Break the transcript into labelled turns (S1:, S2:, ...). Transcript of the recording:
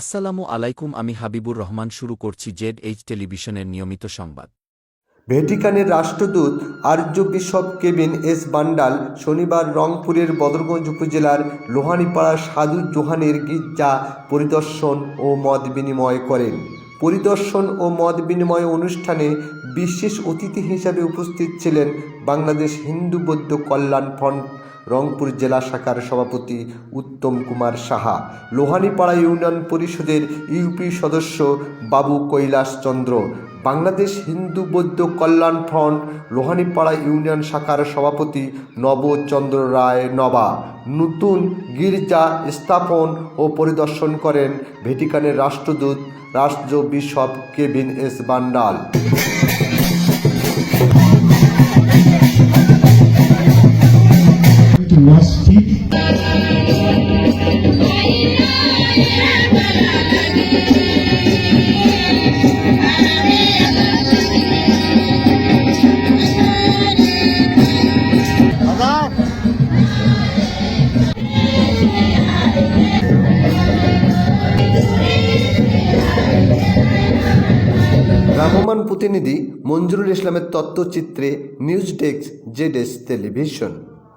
S1: আসসালামু আলাইকুম আমি হাবিবুর রহমান শুরু করছি জেড এইচ টেলিভিশনের নিয়মিত সংবাদ
S2: ভ্যাটিকানের রাষ্ট্রদূত archbishop Kevin S Randall শনিবার রংপুরের বদরগঞ্জ উপজেলার লোহানীপাড়া সাধু জোহানের গির্জা পরিদর্শন ও মত বিনিময় করেন পরিদর্শন ও মত বিনিময় অনুষ্ঠানে বিশেষ অতিথি হিসাবে উপস্থিত ছিলেন বাংলাদেশ হিন্দু বৌদ্ধ কল্যাণ ফ্রন্ট রংপুর জেলা শাখার সভাপতি উত্তম কুমার সাহা লোহানীপাড়া ইউনিয়ন পরিষদের ইউপি সদস্য বাবু কৈলাস চন্দ্র বাংলাদেশ হিন্দু বৌদ্ধ কল্যাণ ফ্রন্ট লোহানীপাড়া ইউনিয়ন শাখার সভাপতি নবচন্দ্র রায় নবা নতুন গির্জা স্থাপন ও পরিদর্শন করেন ভেটিকানের রাষ্ট্রদূত রাষ্ট্র বিশপ কেভিন এস বান্ডাল ভ্রাম্যমান প্রতিনিধি মঞ্জুরুল ইসলামের তত্ত্বচিত্রে নিউজ ডেস্ক জেডেস টেলিভিশন